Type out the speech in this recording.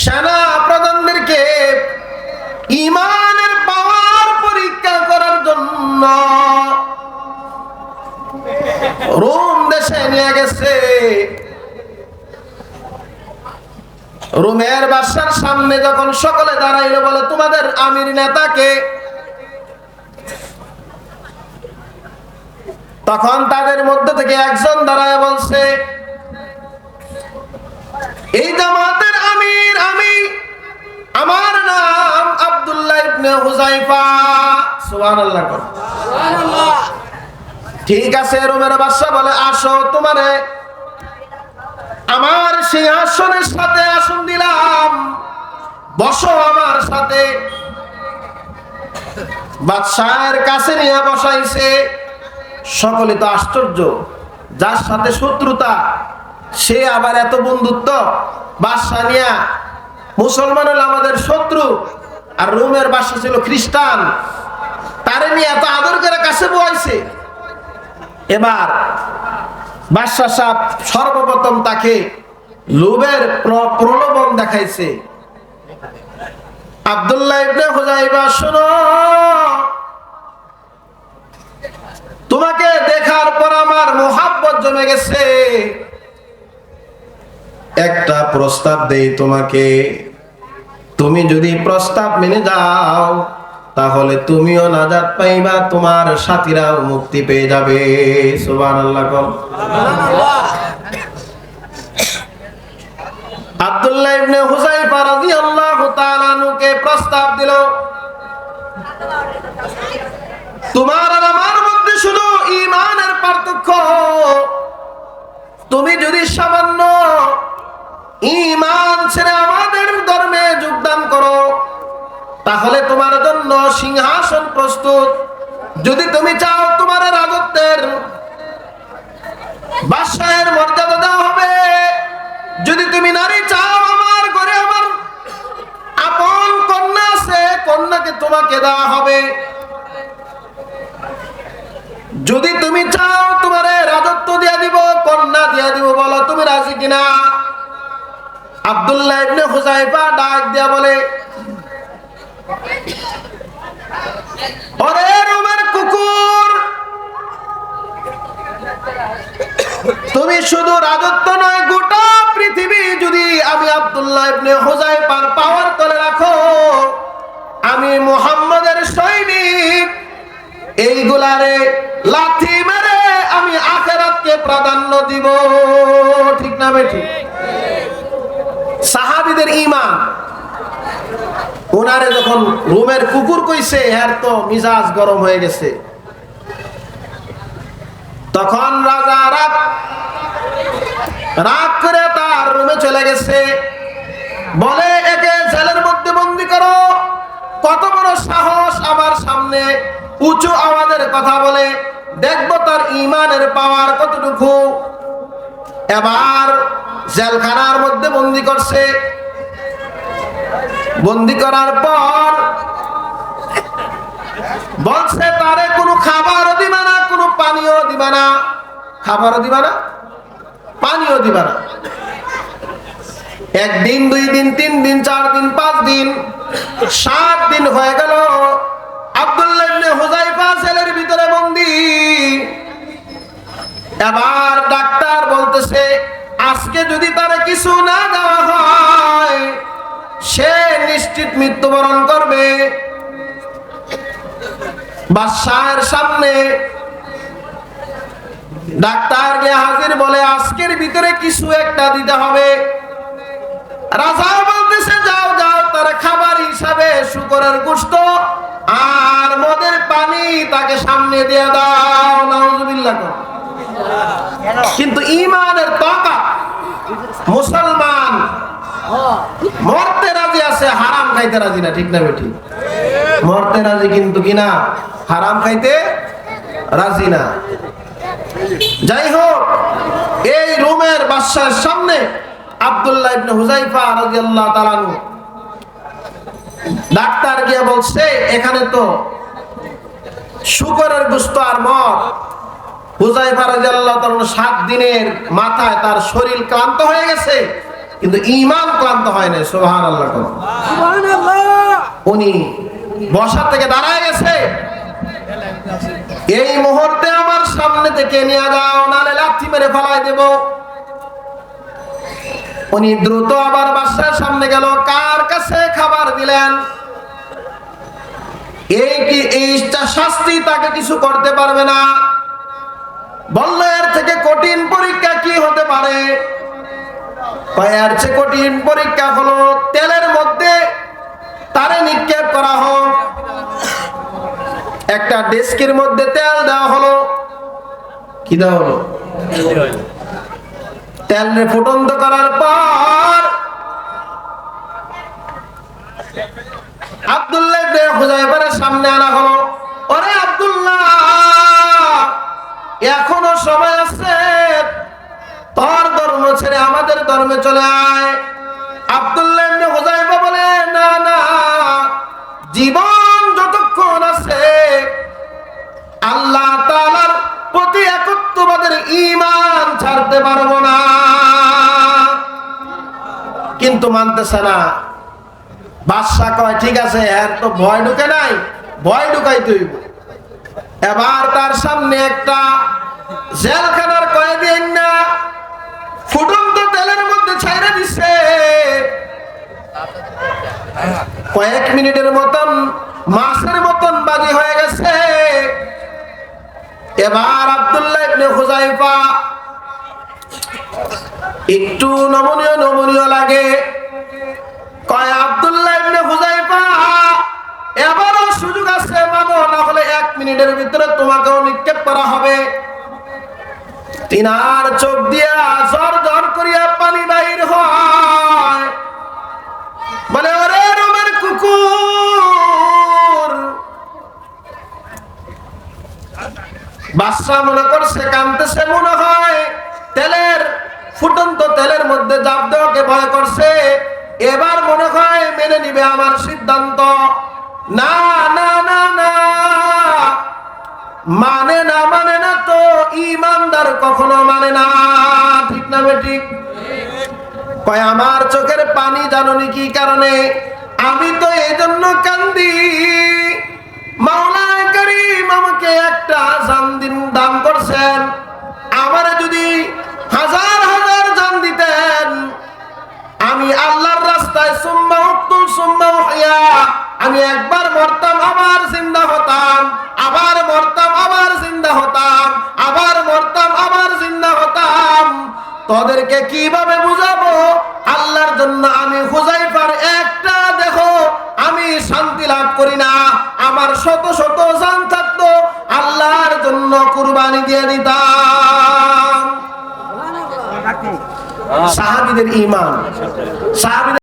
সেনা প্রধানদেরকে ইমানের পাওয়ার পরীক্ষা করার জন্য রোম দেশে নিয়ে গেছে। রোমের বাসার সামনে যখন সকলে দাঁড়াইলো, বলে, তোমাদের আমির নেতাকে তখন তাদের মধ্যে থেকে একজন দাঁড়ায় বলছে এই জামাতের আমির আমি। আমার নাম আব্দুল্লাহ ইবনে হুজাইফা সুবহানাল্লাহ কর। ঠিক আছে রোমের বাদশা বলে আসো তোমারে। আমার সিংহাসনের সাথে আসন দিলাম। বসো আমার সাথে। বাদশাহের কাছে নিয়ে বসাইছে। সকলে তো আশ্চর্য যার সাথে শত্রুতা সে আবার এত বন্ধুত্ব? বাদশা নিয়া, মুসলমান হলো আমাদের শত্রু, আর রোমের বাসা ছিল খ্রিস্টান। তারে নিয়ে এত আদর করে কাছে বয়াইছে। এবার বাদশাহ সাহেব সর্বপ্রথম তাকে লোভের প্র- প্রলোভন দেখাইছে। আব্দুল্লাহ ইবনে হুজাইবা শোনো। তোমাকে দেখার পর আমার মোহাব্বত জমে গেছে। একটা প্রস্তাব দেই তোমাকে। তুমি যদি প্রস্তাব মেনে যাও, তাহলে তুমিও নাজাত পাইবা, তোমার সাথীরাও মুক্তি পেয়ে যাবে। সুবহানাল্লাহ কল আব্দুল্লাহ ইবনে হুজাইফা রাদিয়াল্লাহু তাআলা আনহুকে প্রস্তাব দিল, তোমার আর আমার মধ্যে শুধু ঈমানের পার্থক্য। তুমি যদি সামান্য ঈমান ছেড়ে আমাদের ধর্মে যোগদান করো। তাহলে তোমার জন্য সিংহাসন প্রস্তুত। যদি তুমি চাও তোমার রাজত্বের বাদশাহের মর্যাদা দেওয়া হবে, যদি তুমি নারী চাও আমার ঘরে আমার আপন কন্যা আছে, কন্যাকে তোমাকে দেওয়া হবে। যদি তুমি চাও তোমার রাজত্ব দিয়া দিব, কন্যা দিয়া দিব, বলো তুমি রাজি কিনা? আব্দুল্লাহ ইবনে হুজাইফা ডাক দিয়া বলে রোমের কুকুর, তুমি শুধু রাজত্ব নয়, গোটা পৃথিবী যদি আমি আব্দুল্লাহ ইবনে হুজাইফার পাওয়ার তলে রাখো, আমি মুহাম্মাদের সৈনিক। এইগুলারে লাথি মেরে আমি আখেরাতকে প্রাধান্য দিব। ঠিক না বেঠি সাহাবিদের ইমান ওনারে যখন রুমের কুকুর কইছে, এর তো মিজাজ গরম হয়ে গেছে। তখন রাজা রাগ রাগ করে তার রুমে চলে গেছে। বলে, একে জেলের মধ্যে বন্দি করো। কত বড় সাহস আমার সামনে। উঁচু আওয়াজের কথা বলে, দেখব তার ইমানের পাওয়ার কতটুকু? এবার জেলখানার মধ্যে বন্দি করছে। বন্দি করার পর বলছে, তারে কোনো খাবারও দিবা না, কোনো পানিও দিবা না। খাবারও দিবা না পানিও দিবা না। একদিন, দুই দিন, তিন দিন, চার দিন, পাঁচ দিন, সাত দিন হয়ে গেল। আব্দুল্লাহ ভিতরে বন্দি। এবার ডাক্তার বলতেছে, আজকে যদি তারা কিছু না দেওয়া হয় সে নিশ্চিত মৃত্যুবরণ করবে। বাদশাহের সামনে ডাক্তার গিয়ে হাজির বলে আজকের ভিতরে কিছু একটা দিতে হবে। রাজা বলতেছে যাও যাও তার খাবার হিসাবে শুকরের গোস্ত আর মদের পানি তাকে সামনে দিয়ে দাও। নাউজুবিল্লাহ কিন্তু ইমানের তাকা মুসলমান রাজি আছে, হারাম খাইতে রাজি না, ঠিক না বেঠি মরতে রাজি কিন্তু কিনা? হারাম খাইতে রাজি না। যাই হোক, এই রুমের বাদশার সামনে আব্দুল্লাহ হুজাইফা তাআলা ডাক্তার গিয়ে বলছে, এখানে তো শুকরের গোস্ত আর হুজাইফা রাদিয়াল্লাহু তাআলা সাত দিনের মাথায় তার শরীর ক্লান্ত হয়ে গেছে। কিন্তু ইমান ক্লান্ত হয় না সোহান আল্লাহ উনি বসা থেকে দাঁড়ায় গেছে। এই মুহূর্তে আমার সামনে থেকে নিয়ে যাও নালে লাথি মেরে ফেলাই দেব। উনি দ্রুত আবার বাসার সামনে গেল কার কাছে খাবার দিলেন? এই কি এই শাস্তি তাকে কিছু করতে পারবে না? বলল এর থেকে এর চেয়ে কঠিন পরীক্ষা হলো, তেলের মধ্যে তারে নিক্ষেপ করা হোক একটা ডেস্কের মধ্যে তেল দেওয়া হলো। কি দেওয়া হলো? তেল ফুটন্ত করার পর আব্দুল্লাহ ইবনে সামনে আনা হলো। ওরে আব্দুল্লাহ, এখনও সময় আছে তোর ধর্ম ছেড়ে আমাদের ধর্মে চলে আয়। আব্দুল্লাহ ইবনে বলে, না না, জীবন যতক্ষণ আছে, আল্লাহ তাআলার প্রতি একত্ববাদের ঈমান ছাড়তে পারব না। কিন্তু মানতেছে না। বাদশা কয়, ঠিক আছে, এর তো ভয় ঢুকে নাই, ভয় ঢুকাই তুই এবার তার সামনে একটা জেলখানার কয়েদি না তেলের ছাইরা কয়েক মিনিটের মতন, মাসের মতন বাজি হয়ে গেছে। এবার আব্দুল্লাহ একটু নমনীয় নমনীয় লাগে। কয়, আব্দুল্লাহ ইবনে হুজাইফা এবারও সুযোগ আছে, মানো না হলে এক মিনিটের ভিতরে তোমাকেও নিক্ষেপ করা হবে। তিনার চোখ দিয়া বাদশা মনে করছে কানতেছে মনে হয় তেলের, ফুটন্ত তেলের মধ্যে জাপ দেওয়াকে ভয় করছে। এবার মনে হয় মেনে নিবে আমার সিদ্ধান্ত। না না না না। মানে না মানে না তো ইমানদার কখনো মানে না। ঠিক না ঠিক? কয়, আমার চোখের পানি জাননি কি কারণে? আমি তো এই জন্য কান্দি। মাওলা করিম আমাকে একটা জান দিন, দান করছেন। আমার যদি হাজার হাজার জান দিতেন, আমি আল্লাহর রাস্তায় সুম্মা উক্তুল সুম্মা উহিয়া, আমি একবার মরতাম, আবার জিন্দা হতাম, আবার মরতাম, আবার জিন্দা হতাম, আবার মরতাম, আবার জিন্দা হতাম। তোদেরকে কীভাবে বুঝাবো? আল্লাহর জন্য সাহাবিদের ইমান